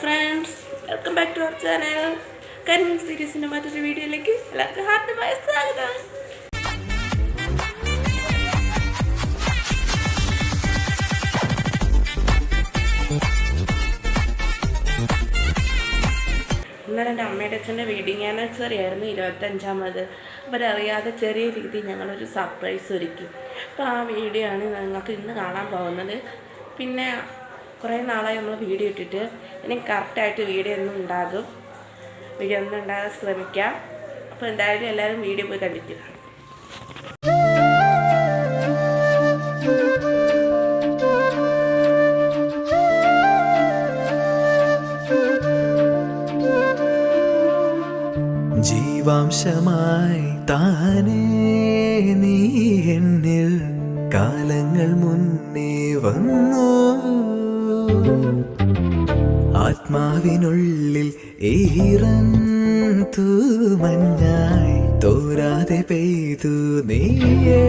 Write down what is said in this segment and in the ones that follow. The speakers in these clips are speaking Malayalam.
Friends welcome back to our channel കരിമീൻ സീരീസിന്റെ മറ്റൊരു വീഡിയോയിലേക്ക് എല്ലാവർക്കും ഹാർദ്യമായ സ്വാഗതം. ഇന്നലെ എന്റെ അമ്മയുടെ അച്ഛന്റെ വെഡിങ് ആനിവേഴ്സറി ആയിരുന്നു ഇരുപത്തഞ്ചാമത്. അറിയാതെ ചെറിയ രീതിയിൽ ഞങ്ങളൊരു സർപ്രൈസ് ഒരുക്കി. അപ്പോൾ ആ വീഡിയോ ആണ് നിങ്ങൾക്ക് ഇന്ന് കാണാൻ പോകുന്നത്. പിന്നെ കുറേ നാളായി നമ്മൾ വീഡിയോ ഇട്ടിട്ട്. ഇനി കറക്റ്റായിട്ട് വീഡിയോ ഒന്നും ഉണ്ടാകും. വീഡിയോ ഒന്നും ഉണ്ടാകാൻ ശ്രമിക്കാം. അപ്പോൾ എന്തായാലും എല്ലാവരും വീഡിയോ പോയി കണ്ടിട്ട്. ജീവാംശമായി താനേ നീ എന്നിൽ കാലങ്ങൾ മുന്നേ വന്നു. ആത്മാവിനുള്ളിൽ ഈറൻ തൂമഞ്ഞായി തോരാതെ പെയ്തു നീയേ.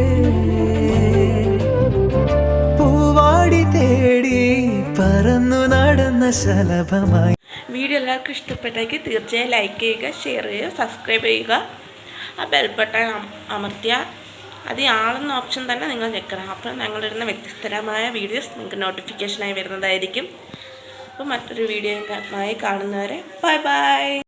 പൂവാടി തേടി പറന്നു നടന്ന ശലഭമായി. വീഡിയോ എല്ലാവർക്കും ഇഷ്ടപ്പെട്ടെങ്കിൽ തീർച്ചയായും ലൈക്ക് ചെയ്യുക ഷെയർ ചെയ്യുക സബ്സ്ക്രൈബ് ചെയ്യുക. ആ ബെൽ ബട്ടൺ അത് ഈ ആളെന്ന ഓപ്ഷൻ തന്നെ നിങ്ങൾ ഞെക്കണം അപ്പോൾ ഞങ്ങളിടുന്ന വ്യത്യസ്തരമായ വീഡിയോസ് നിങ്ങൾക്ക് നോട്ടിഫിക്കേഷനായി വരുന്നതായിരിക്കും. അപ്പോൾ മറ്റൊരു വീഡിയോയുമായി കാണുന്നവരെ ബൈ ബൈ